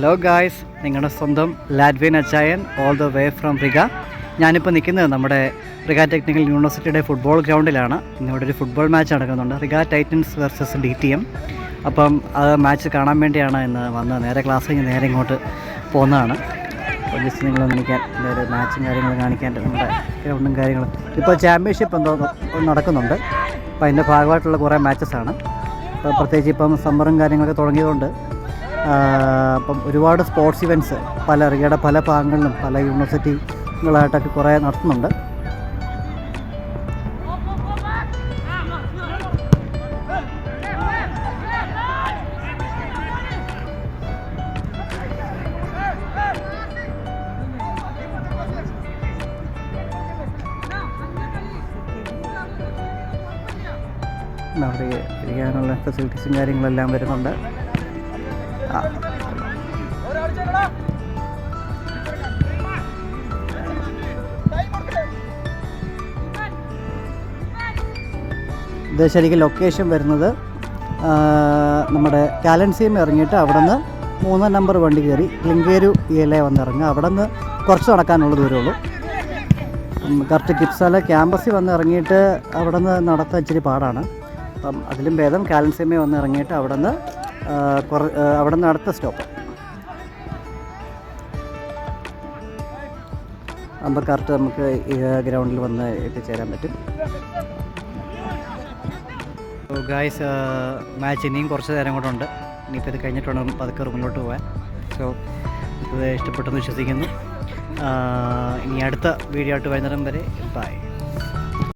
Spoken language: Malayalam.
ഹലോ ഗായ്സ് നിങ്ങളുടെ സ്വന്തം ലാഡ്വിൻ അച്ചായൻ all the way from Riga ഞാനിപ്പോൾ നിൽക്കുന്നത് നമ്മുടെ റിഗ ടെക്നിക്കൽ യൂണിവേഴ്സിറ്റിയുടെ ഫുട്ബോൾ ഗ്രൗണ്ടിലാണ് ഇന്നിവിടെ ഒരു ഫുട്ബോൾ മാച്ച് നടക്കുന്നുണ്ട്. Riga Titans versus D T M അപ്പം അത് മാച്ച് കാണാൻ വേണ്ടിയാണ് ഇന്ന് വന്ന് നേരെ ക്ലാസ് കഴിഞ്ഞ് നേരെ ഇങ്ങോട്ട് പോകുന്നതാണ്. അപ്പോൾ ജസ്റ്റ് നിങ്ങൾ കാണിക്കാൻ ഒരു മാച്ചും കാര്യങ്ങളും കാണിക്കാൻ നമ്മുടെ ഗ്രൗണ്ടും കാര്യങ്ങളും ഇപ്പോൾ ചാമ്പ്യൻഷിപ്പ് എന്തോ നടക്കുന്നുണ്ട്. അപ്പോൾ അതിന്റെ ഭാഗമായിട്ടുള്ള കുറേ മാച്ചസ് ആണ്. അപ്പോൾ പ്രത്യേകിച്ച് ഇപ്പം സമ്മറും കാര്യങ്ങളൊക്കെ തുടങ്ങിയതുകൊണ്ട് അപ്പം ഒരുപാട് സ്പോർട്സ് ഇവന്റ്സ് പല റിഗയുടെ പല ഭാഗങ്ങളിലും പല യൂണിവേഴ്സിറ്റികളായിട്ടൊക്കെ കുറേ നടത്തുന്നുണ്ട് അവിടെ ഇരിക്കാനുള്ള ഫെസിലിറ്റീസും കാര്യങ്ങളെല്ലാം വരുന്നുണ്ട്. ഇത് ശരിക്കും ലൊക്കേഷൻ വരുന്നത് നമ്മുടെ കാലൻസിയം ഇറങ്ങിയിട്ട് അവിടെ നിന്ന് മൂന്നാം നമ്പർ വണ്ടി കയറി ലിങ്കേരു ഇല വന്നിറങ്ങുക. അവിടെ നിന്ന് കുറച്ച് നടക്കാനുള്ള ദൂരമുള്ളൂ കറക്റ്റ് കിപ്സാല ക്യാമ്പസിൽ വന്ന് ഇറങ്ങിയിട്ട് അവിടെ നിന്ന് നടത്താൻ ഇച്ചിരി പാടാണ്. അപ്പം അതിലും ഭേദം കാലൻസിയമേ വന്ന് ഇറങ്ങിയിട്ട് അവിടെ നിന്ന് അവിടെ നിന്ന് അടുത്ത സ്റ്റോപ്പ്. കറക്റ്റ് നമുക്ക് ഗ്രൗണ്ടിൽ വന്ന് എത്തിച്ചേരാൻ പറ്റും. ഗായ്സ് മാച്ച് ഇനിയും കുറച്ച് നേരം കൂടെ ഉണ്ട്. ഇനിയിപ്പോൾ ഇത് കഴിഞ്ഞിട്ട് വേണം പതുക്കെ റൂമിലോട്ട് പോകാൻ സോ ഇത് ഇഷ്ടപ്പെട്ടെന്ന് വിശ്വസിക്കുന്നു. ഇനി അടുത്ത വീഡിയോ ആയിട്ട് വൈകുന്നേരം വരെ ബൈ